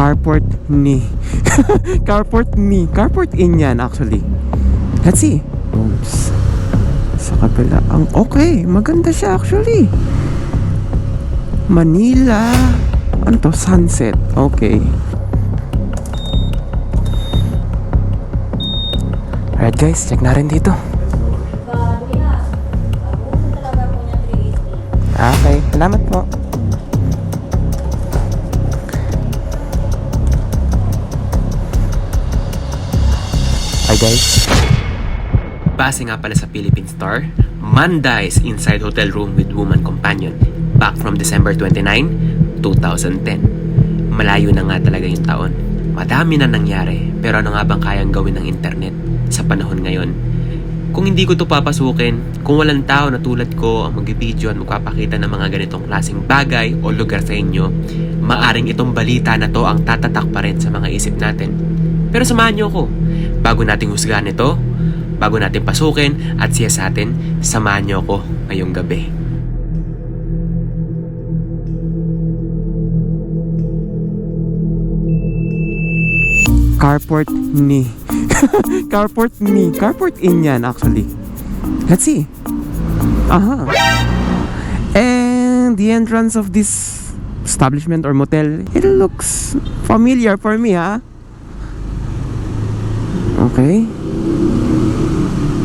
Carport ni. Carport ni. Carport in yan actually. Let's see. Rooms. Sa kabila. Ang okay. Maganda siya actually. Manila. Ano to? Sunset. Okay. Alright guys, check na rin dito. Kuya, buo talaga po niya 380. Ah, Okay, salamat po. Hi guys. Base nga pala sa Philippine Star, man dies inside hotel room with woman companion back from December 29, 2010. Malayo na nga talaga yung taon. Madami na nangyari, pero ano nga bang kayang gawin ng internet sa panahon ngayon? Kung hindi ko to papasukin, kung walang tao na tulad ko ang magbibideo at magpapakita ng mga ganitong klaseng bagay o lugar sa inyo, maaring itong balita na to ang tatatak pa rin sa mga isip natin. Pero samahan niyo ako. Bago nating husgahan ito, bago natin pasukin at siyasatin, samahan niyo ako ngayong gabi. Carport ni. Carport ni. Carport in yan actually. Let's see. Aha. And the entrance of this establishment or motel, it looks familiar for me, ha? Okay.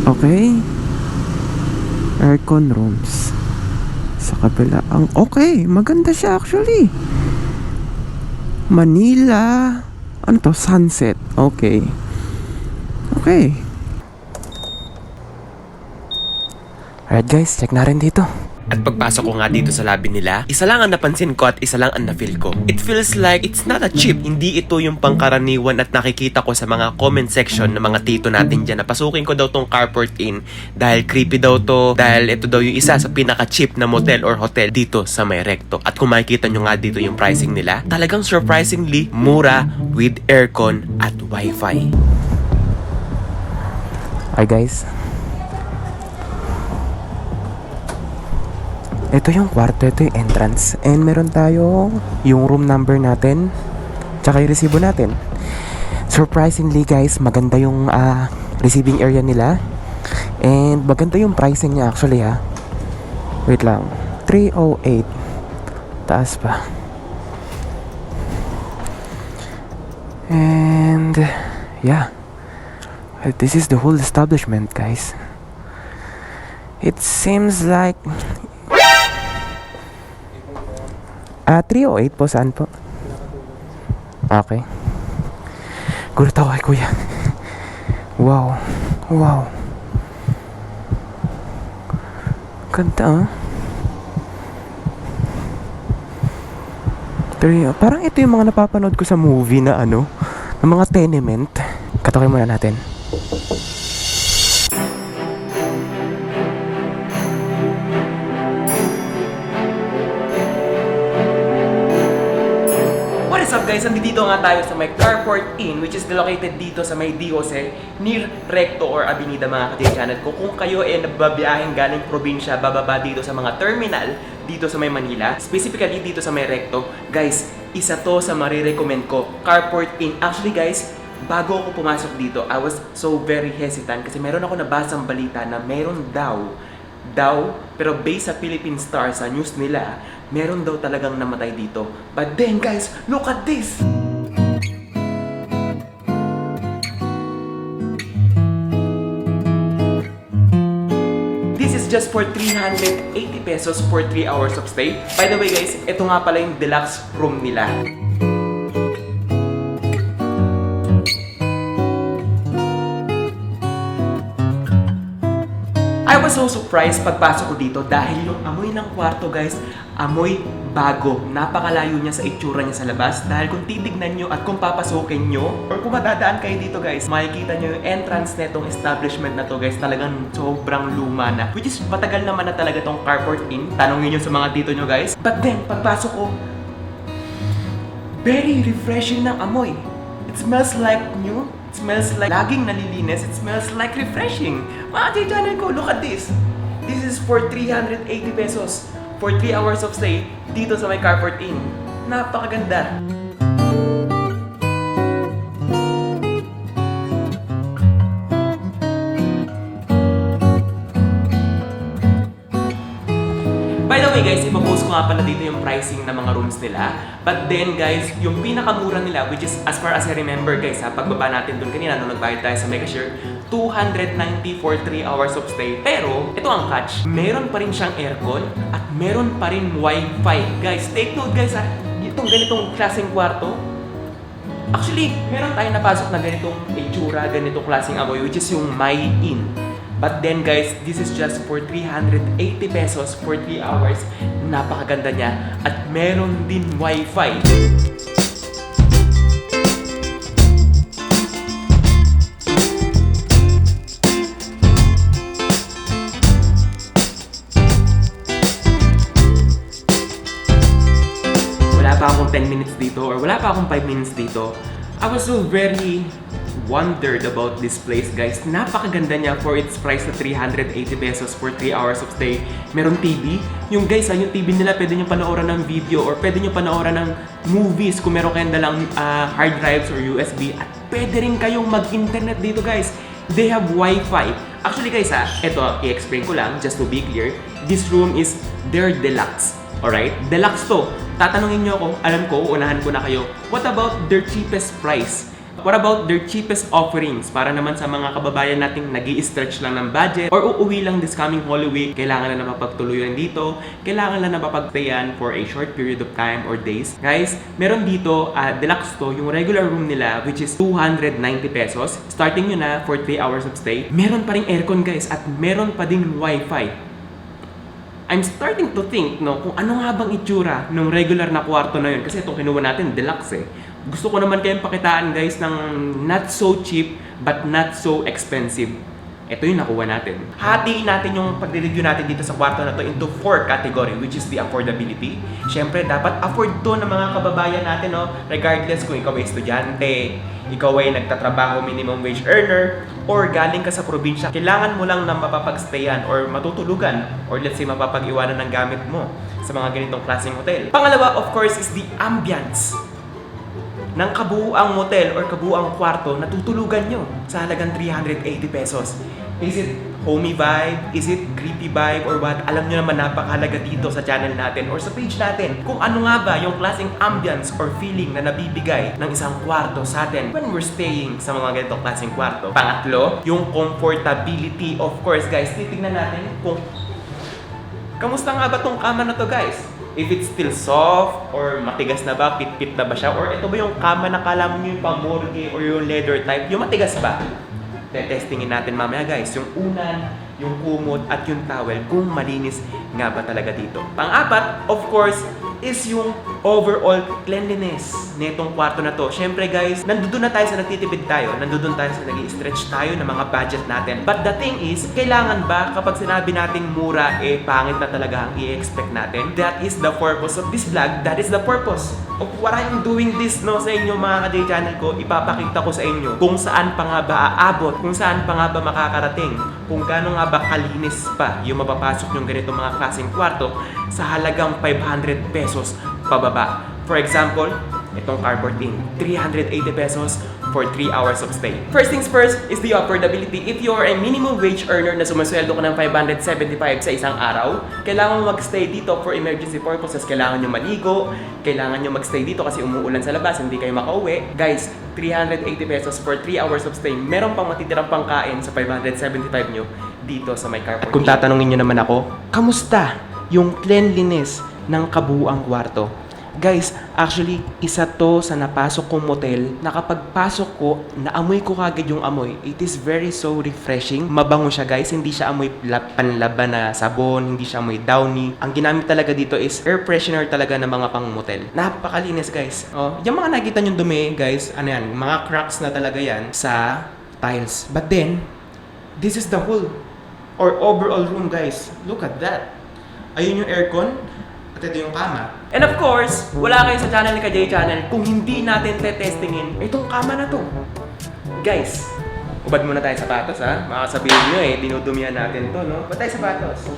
Okay. Aircon rooms. Sa kabila. Ang okay. Maganda siya actually. Manila. Ano to? Sunset. Okay. Okay. Alright guys, check na rin dito. At pagpasok ko nga dito sa lobby nila, isa lang ang napansin ko at isa lang ang na-feel ko. It feels like it's not a cheap. Hindi ito yung pangkaraniwan at nakikita ko sa mga comment section ng mga tito natin dyan. Napasukin ko daw tong Carport Inn dahil creepy daw to, dahil ito daw yung isa sa pinaka-cheap na motel or hotel dito sa may recto. At kung makikita nyo nga dito yung pricing nila, talagang surprisingly mura with aircon at wifi. Hi guys, Ito yung kwarto, ito yung entrance. And meron tayo yung room number natin. Tsaka yung resibo natin. Surprisingly guys, maganda yung ah, receiving area nila. And maganda yung pricing niya actually ha. Wait lang. 308. Taas pa. And yeah. This is the whole establishment guys. It seems like Ah, 308 po. Saan po? Okay. Gulat ako kay kuya. Wow. Wow. Ganda ah. Three, parang ito yung mga napapanood ko sa movie na ano, ng mga tenement. Katokin muna natin. Guys? Nandito nga tayo sa may Carport Inn which is located dito sa may D. Jose near Recto or Avenida mga ka-channel ko. Kung kayo ay nababiyaheng galing probinsya, bababa dito sa mga terminal dito sa may Manila, specifically dito sa may Recto, guys, isa to sa marirecommend ko, Carport Inn. Actually guys, bago ako pumasok dito, I was so very hesitant kasi meron ako nabasang balita na meron daw daw, pero based sa Philippine Star sa news nila, meron daw talagang namatay dito. But then guys, look at this! This is just for 380 pesos for 3 hours of stay. By the way guys, ito nga pala yung deluxe room nila. Was so surprised pagpasok ko dito dahil yung amoy ng kwarto guys, amoy bago. Napakalayo niya sa itsura niya sa labas dahil kung titignan nyo at kung papasukin nyo or kung madadaan kayo dito guys, makikita nyo yung entrance netong establishment na to guys, talagang sobrang luma na. Which is matagal naman na talaga tong Carport Inn. Tanongin nyo sa mga tito nyo guys. But then, pagpasok ko, very refreshing ng amoy. It smells like new. It smells like laging nalilinis. It smells like refreshing. Mga titanay ko, look at this. This is for 380 pesos for 3 hours of stay dito sa may Carport Inn. Napakaganda. By the way guys, iba nga pala dito yung pricing ng mga rooms nila. But then guys, yung pinakamura nila, which is as far as I remember guys, ha, pagbaba natin dun kanina nung nagbayad tayo sa Megashare, 290 for 3 hours of stay. Pero, ito ang catch, meron pa rin siyang aircon at meron pa rin wifi. Guys, take note guys ha, itong ganitong klaseng kwarto, Actually, meron tayong napasok na ganitong itsura, ganitong klaseng amoy, which is yung My In. But then guys, this is just for 380 pesos for 3 hours. Napakaganda niya. At meron din wifi. wala pa akong 10 minutes dito or wala pa akong 5 minutes dito, I was so very wondered about this place, guys. Napakaganda niya for its price na 380 pesos for 3 hours of stay. Meron TV. Yung guys, ah, yung TV nila, pwede nyo panoorin ng video or pwede nyo panoorin ng movies kung meron kayong dalang ah, hard drives or USB. At pwede rin kayong mag-internet dito, guys. They have Wi-Fi. Actually, guys, ah, ito, i-explain ko lang, just to be clear. This room is their deluxe. Alright? Deluxe to. Tatanungin nyo ako, alam ko, unahan ko na kayo, what about their cheapest price? What about their cheapest offerings? Para naman sa mga kababayan nating nag stretch lang ng budget or uuwi lang this coming Holy Week, kailangan na mapagtuluyan dito, kailangan lang na mapagtayan for a short period of time or days. Guys, meron dito, ah, deluxe to, yung regular room nila which is 290 pesos. Starting nyo na for 3 hours of stay. Meron pa ring aircon guys at meron pa ding wifi. I'm starting to think, no, kung ano nga bang itsura ng regular na kwarto na yun. Kasi itong kinuha natin, deluxe eh. Gusto ko naman kayong pakitaan guys ng not so cheap but not so expensive. Ito yung nakuha natin. Hatiin natin yung pagre-review natin dito sa kwarto na to into four category which is the affordability. Siyempre, dapat afford to ng mga kababayan natin, no? Regardless kung ikaw ay estudyante, ikaw ay nagtatrabaho minimum wage earner, or galing ka sa probinsya, kailangan mo lang na mapapagstayan or matutulugan or let's say mapapag-iwanan ng gamit mo sa mga ganitong klaseng hotel. Pangalawa, of course, is the ambience ng kabuuang motel or kabuuang kwarto na tutulugan nyo sa halagang 380 pesos. Is it homey vibe? Is it creepy vibe? Or what? Alam nyo naman napakahalaga dito sa channel natin or sa page natin kung ano nga ba yung klaseng ambience or feeling na nabibigay ng isang kwarto sa atin when we're staying sa mga ganitong klaseng kwarto. Pangatlo, yung comfortability. Of course, guys, titignan natin kung Kamusta nga ba tong kama na to guys? If it's still soft or matigas na ba, pit-pit na ba siya? Or ito ba yung kama na kala mo yung pamorgue or yung leather type? Yung matigas ba? Tetestingin natin mamaya guys, yung unan, yung kumot at yung towel kung malinis nga ba talaga dito. Pang-apat, of course, is yung overall cleanliness nitong kwarto na to. Siyempre guys, nandoon na tayo sa nagtitipid tayo, nandoon tayo sa nag stretch tayo ng mga budget natin. But the thing is, kailangan ba kapag sinabi nating mura, eh pangit na talaga ang i-expect natin? That is the purpose of this vlog. That is the purpose of what I'm doing this no sa inyo mga ka channel ko. Ipapakita ko sa inyo kung saan pa nga ba aabot, kung saan pa nga ba makakarating, kung gaano nga ba kalinis pa yung mapapasok yung ganito mga klaseng kwarto sa halagang 500 pesos pababa. For example, itong cardboard in 380 pesos for 3 hours of stay. First things first is the affordability. If you are a minimum wage earner na sumasweldo ka ng 575 sa isang araw, kailangan mo magstay dito for emergency purposes. Kailangan nyo maligo, kailangan nyo magstay dito kasi umuulan sa labas, hindi kayo makauwi. Guys, 380 pesos for 3 hours of stay. Meron pang matitirang pangkain sa 575 nyo dito sa may carport. Kung tatanungin nyo naman ako, kamusta yung cleanliness ng kabuuang kwarto? Guys, actually, isa to sa napasok kong motel na kapag pasok ko, naamoy ko kagad yung amoy. It is very so refreshing. Mabango siya guys, hindi siya amoy la- panlaban na sabon, hindi siya amoy downy. Ang ginamit talaga dito is air freshener talaga ng mga pang motel. Napakalinis guys. Oh, yung mga nakita yung dumi guys, ano yan, mga cracks na talaga yan sa tiles. But then, this is the whole or overall room guys. Look at that. Ayun yung aircon, at ito yung kama. And of course, wala kayo sa channel ni Kajay Channel kung hindi natin tetestingin itong kama na to. Guys, ubad muna tayo sapatos ha. Baka sabihin nyo eh, dinudumihan natin to, no? Ubad tayo sapatos.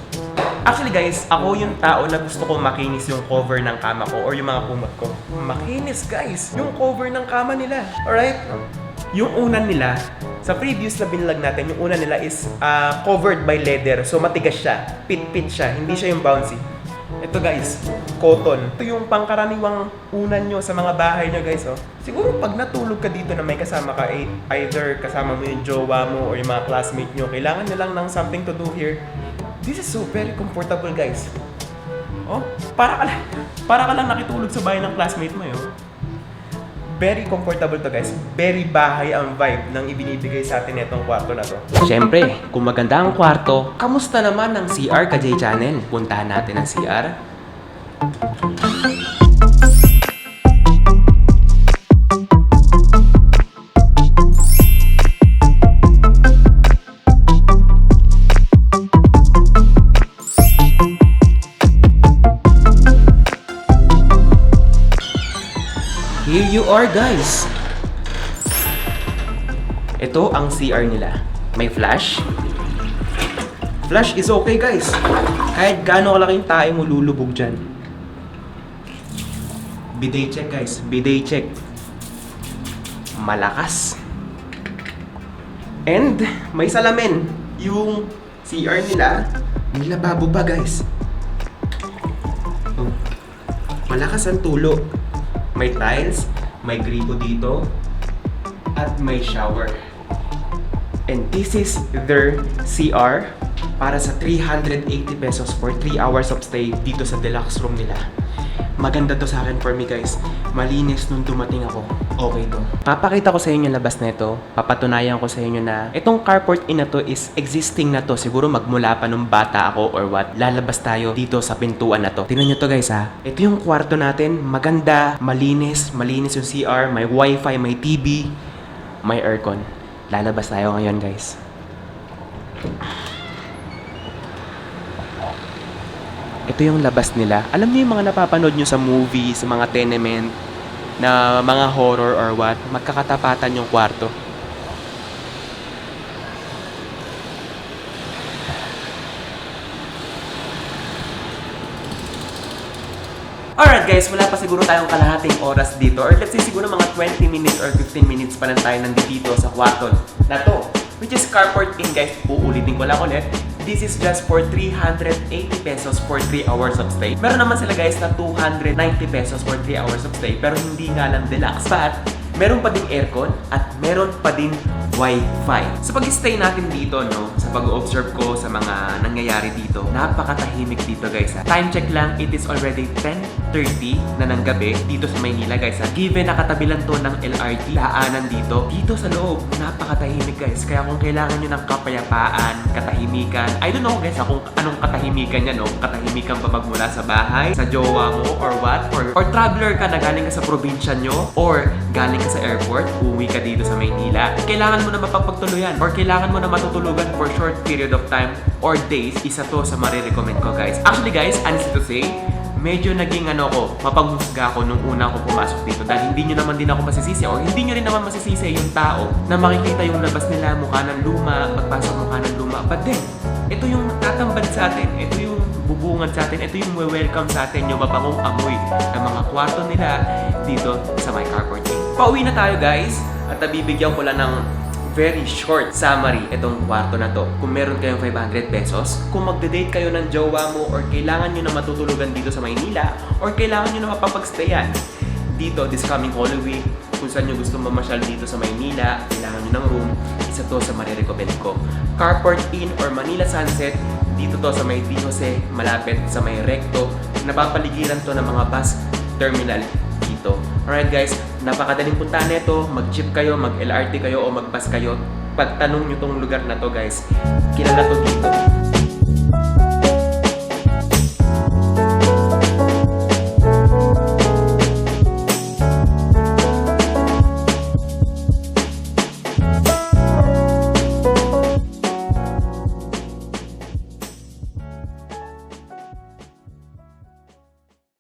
Actually guys, ako yung tao na gusto ko makinis yung cover ng kama ko or yung mga kumot ko. Makinis guys, yung cover ng kama nila. Alright? Yung unan nila, sa previous na binilag natin, yung unan nila is ah, covered by leather. So matigas siya, pit-pit siya, hindi siya yung bouncy. Ito guys, cotton. Ito yung pangkaraniwang unan nyo sa mga bahay nyo guys. Oh. Siguro pag natulog ka dito na may kasama ka, eh, either kasama mo yung jowa mo or yung mga classmate nyo, kailangan nyo lang ng something to do here. This is so very comfortable guys. Oh, para ka lang, para ka lang nakitulog sa bahay ng classmate mo yun. Very comfortable to guys. Very bahay ang vibe ng ibinibigay sa atin itong kwarto na to. Siyempre, kung maganda ang kwarto, kamusta naman ang CR ka J Channel? Puntahan natin ang CR. Guys! Ito ang CR nila. May flash. Flash is okay guys. Kahit gaano kalaking tayo mo lulubog dyan. Bidet check guys. Bidet check. Malakas. And may salamin. Yung CR nila, may lababo pa guys. Oh. Malakas ang tulo. May tiles, may gripo dito, at may shower. And this is their CR para sa 380 pesos for 3 hours of stay dito sa deluxe room nila. Maganda to sa akin for me guys. Malinis nung dumating ako. Okay to. Papakita ko sa inyo yung labas na ito. Papatunayan ko sa inyo na itong carport in to is existing na to. Siguro magmula pa nung bata ako or what. Lalabas tayo dito sa pintuan na to. Tingnan nyo to guys ha. Ito yung kwarto natin. Maganda, malinis, malinis yung CR. May wifi, may TV, may aircon. Lalabas tayo ngayon guys. Ito yung labas nila. Alam niyo yung mga napapanood nyo sa movie, sa mga tenement, na mga horror or what, magkakatapatan yung kwarto. Alright guys, wala pa siguro tayong kalahating oras dito or let's say siguro mga 20 minutes or 15 minutes pa lang tayo nandito sa kwarto na to. Which is carport in guys, uulitin ko lang ulit. This is just for 380 pesos for 3 hours of stay. Meron naman sila guys na 290 pesos for 3 hours of stay pero hindi nga lang deluxe. But meron pa ding aircon at meron pa din Wi-Fi. Sa pag-stay natin dito, no, sa pag-observe ko sa mga nangyayari dito, napakatahimik dito guys. Time check lang, it is already 10.30 na ng gabi dito sa Maynila guys. Given nakatabi lang to ng LRT, daanan dito, dito sa loob, napakatahimik guys. Kaya kung kailangan nyo ng kapayapaan, katahimikan, I don't know guys kung anong katahimikan yan, no? Katahimikan ba magmula sa bahay, sa jowa mo, or what? Or, or traveler ka na galing ka sa probinsya nyo, or galing ka sa airport, uwi ka dito sa Maynila. Kailangan mo na mapapagtuluyan, or kailangan mo na matutulugan for short period of time or days, isa to sa marirecommend ko guys. Actually guys, honestly to say, medyo naging ano ko, mapagmusga ako nung una ako pumasok dito dahil hindi nyo naman din ako masisisi or hindi nyo rin naman masisisi yung tao na makikita yung labas nila mukha ng luma, pagpasok mukha ng luma. But then, ito yung tatambad sa atin, ito yung bubungad sa atin, ito yung welcome sa atin, yung mabangong amoy ng mga kwarto nila dito sa My Carport. Pauwi na tayo guys at nabibigyan ko lang ng very short summary itong kwarto na to. Kung meron kayong 500 pesos, kung magde-date kayo ng jowa mo or kailangan nyo na matutulugan dito sa Maynila or kailangan nyo na mapapagstayan dito this coming Holy Week, kung saan nyo gusto mamasyal dito sa Maynila, kailangan nyo ng room, isa to sa marirecommend ko. Carport Inn or Manila Sunset, dito to sa may Jose, malapit sa may Recto, napapaligiran to ng mga bus terminal dito. Alright guys, napakadaling puntahan nito. Mag-jeep kayo, mag-LRT kayo o mag-bus kayo. Pagtanong nyo tong lugar na to guys, kilala to dito.